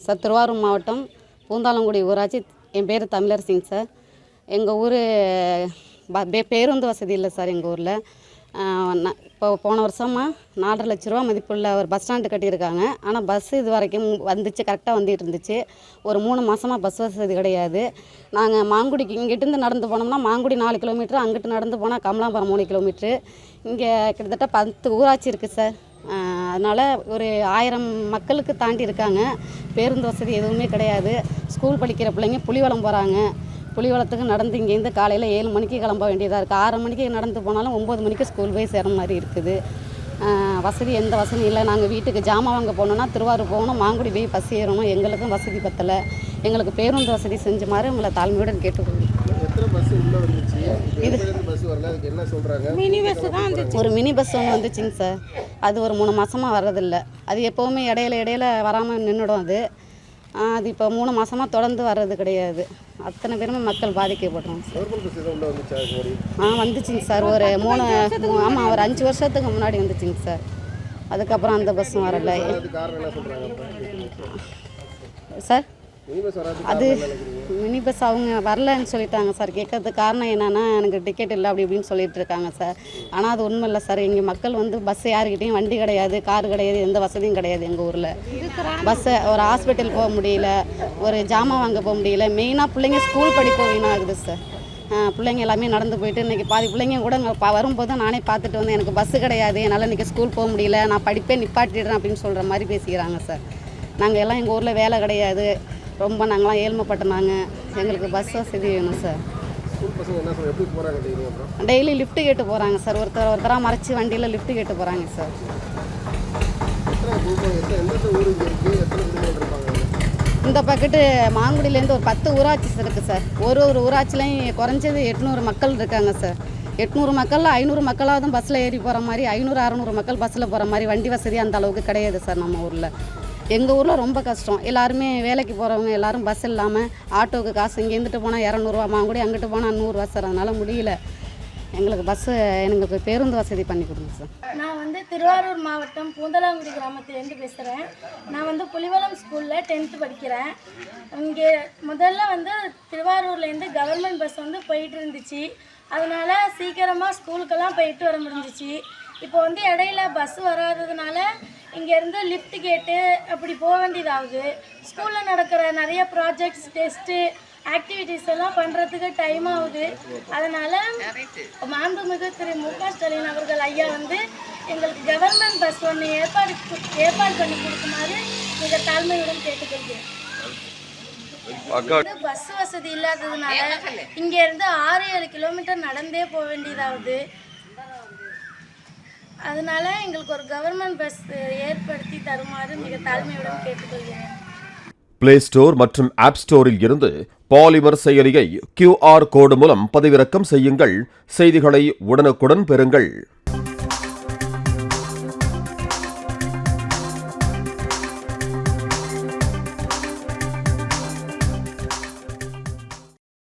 Sir Thiruvarur மாவட்டம் பூந்தாளங்குடி ஊராட்சி. என் பேர் தமிழரசிங்க சார். எங்கள் ஊர் ப பே- பேருந்து வசதி இல்லை சார் எங்கள் ஊரில். இப்போ போன வருஷமாக நாலரை லட்ச ரூபா மதிப்புள்ள ஒரு பஸ் ஸ்டாண்டு கட்டியிருக்காங்க. ஆனால் பஸ் இது வரைக்கும் வந்துச்சு கரெக்டாக வந்துட்டு இருந்துச்சு. ஒரு மூணு மாதமாக பஸ் வசதி கிடையாது. நாங்கள் மாங்குடிக்கு இங்கிட்டிருந்து நடந்து போனோம்னா மாங்குடி நாலு கிலோமீட்டர் அங்கிட்டு நடந்து போனால் கமலாபுரம் மூணு கிலோமீட்ரு இங்கே கிட்டத்தட்ட பத்து ஊராட்சி இருக்குது சார். அதனால் ஒரு ஆயிரம் மக்களுக்கு தாண்டி இருக்காங்க. பேருந்து வசதி எதுவுமே கிடையாது. ஸ்கூல் படிக்கிற பிள்ளைங்க புலிவலம் போகிறாங்க புலிவலத்துக்கு நடந்து இங்கேருந்து காலையில் ஏழு மணிக்கு கிளம்ப வேண்டியதாக இருக்குது ஆறு மணிக்கு நடந்து போனாலும் ஒம்பது மணிக்கு ஸ்கூல் போய் சேர மாதிரி இருக்குது. வசதி எந்த வசதியும் இல்லை. நாங்கள் வீட்டுக்கு ஜாமான் வாங்க போகணுன்னா திருவாரூர் போகணும். மாங்குடி போய் பஸ் ஏறணும். எங்களுக்கும் வசதி பத்தலை. எங்களுக்கு பேருந்து வசதி செஞ்ச மாதிரி உங்களை தாழ்மையுடன் கேட்டுக்கொள்கிறேன் ஒரு மினி பஸ் ஒன்று வந்துச்சுங்க சார் அது ஒரு மூணு மாதமாக வர்றதில்ல. அது எப்போவுமே இடையில இடையில வராமல் நின்றுடும் அது. அது இப்போ மூணு மாதமாக தொடர்ந்து வர்றது கிடையாது. அத்தனை பேருமே மக்கள் பாதிக்கப்படுறோம் சார் ஆ வந்துச்சுங்க சார் ஒரு மூணு ஆமாம் ஒரு அஞ்சு வருஷத்துக்கு முன்னாடி வந்துச்சுங்க சார் அதுக்கப்புறம் அந்த பஸ்ஸும் வரல. சார் அது மினி பஸ் அவங்க வரலன்னு சொல்லிட்டாங்க சார். கேட்கறதுக்கு காரணம் என்னென்னா எனக்கு டிக்கெட் இல்லை அப்படி இப்படின்னு சொல்லிட்டு இருக்காங்க சார். ஆனால் அது உண்மை இல்லை சார். இங்கே மக்கள் வந்து பஸ் யாருக்கிட்டையும் வண்டி கிடையாது கார் கிடையாது எந்த வசதியும் கிடையாது எங்கள் ஊரில். பஸ்ஸை ஒரு ஹாஸ்பிட்டல் போக முடியல ஒரு ஜாமான் வாங்க போக முடியல. மெயினாக பிள்ளைங்க ஸ்கூல் படிப்பு வீணாகுது சார். பிள்ளைங்க எல்லாமே நடந்து போயிட்டு இன்றைக்கி பாதி பிள்ளைங்க கூட இங்கே வரும்போது நானே பார்த்துட்டு வந்து எனக்கு பஸ்ஸு கிடையாது என்னால் இன்றைக்கி ஸ்கூல் போக முடியல நான் படிப்பே நிப்பாட்டிடுறேன் அப்படின்னு சொல்கிற மாதிரி பேசிக்கிறாங்க சார். நாங்கள் எல்லாம் எங்கள் ஊரில் வேலை கிடையாது. ரொம்ப நாங்களாம் ஏழ்மைப்பட்டனாங்க. எங்களுக்கு பஸ் வசதி வேணும் சார் டெய்லி லிஃப்ட்டு லிஃப்ட் கேட்டு போகிறாங்க சார் ஒருத்தர் ஒருத்தராக மறைச்சி வண்டியில் லிஃப்ட் கேட்டு போகிறாங்க சார் இந்த பக்கெட்டு மாங்குடியிலேருந்து ஒரு பத்து ஊராட்சி இருக்குது சார் ஒரு ஒரு ஊராட்சிலையும் குறைஞ்சது எட்நூறு மக்கள் இருக்காங்க சார் எட்நூறு மக்கள் ஐநூறு மக்களாவது பஸ்ஸில் ஏறி போகிற மாதிரி ஐநூறு அறநூறு மக்கள் பஸ்ஸில் போகிற மாதிரி வண்டி வசதி அந்த அளவுக்கு கிடையாது சார் நம்ம ஊரில். எங்கள் ஊரில் ரொம்ப கஷ்டம். எல்லாருமே வேலைக்கு போகிறவங்க எல்லாரும் பஸ் இல்லாமல் ஆட்டோவுக்கு காசு இங்கே இருந்துட்டு போனால் இரநூறுவா மாங்குடி அங்கிட்டு போனால் நூறுரூவா சார். அதனால் முடியல. எங்களுக்கு பஸ்ஸு எங்களுக்கு பேருந்து வசதி பண்ணி கொடுங்க சார். நான் வந்து திருவாரூர் மாவட்டம் பூந்தலாங்குடி கிராமத்துலேருந்து பேசுகிறேன் நான் வந்து புலிவலம் ஸ்கூலில் டென்த்து படிக்கிறேன். இங்கே முதல்ல வந்து திருவாரூர்லேருந்து கவர்மெண்ட் பஸ் வந்து போயிட்டு இருந்துச்சு. அதனால் சீக்கிரமாக ஸ்கூலுக்கெல்லாம் போயிட்டு வர முடிஞ்சிச்சு. இப்போ வந்து இடையில பஸ் வராததுனால இங்கேருந்து லிஃப்ட் கேட்டு அப்படி போக வேண்டியதாகுது ஸ்கூலில் நடக்கிற நிறைய ப்ராஜெக்ட்ஸ் டெஸ்ட்டு ஆக்டிவிட்டீஸ் எல்லாம் பண்ணுறதுக்கு டைம் ஆகுது. அதனால் மாண்புமிகு திரு மு க ஸ்டாலின் அவர்கள் ஐயா வந்து எங்களுக்கு கவர்மெண்ட் பஸ் ஒன்று ஏற்பாடு ஏற்பாடு பண்ணி கொடுக்குமாறு மிக தாழ்மையுடன் கேட்டுக்கொள்கிறேன். வந்து பஸ் வசதி இல்லாததுனால இங்க இருந்து ஆறு ஏழு கிலோமீட்டர் நடந்தே போக வேண்டியதாகுது அதனால எங்களுக்கு ஒரு கவர்மெண்ட் பஸ் ஏற்படுத்தி தருமாறு மிக தாழ்மையுடன் கேட்டுக்கொள்கிறேன். பிளே ஸ்டோர் மற்றும் ஆப் ஸ்டோரில் இருந்து பாலிமர் செயலியை கியூஆர் கோடு மூலம் பதிவிறக்கம் செய்யுங்கள். செய்திகளை உடனுக்குடன் பெறுங்கள்.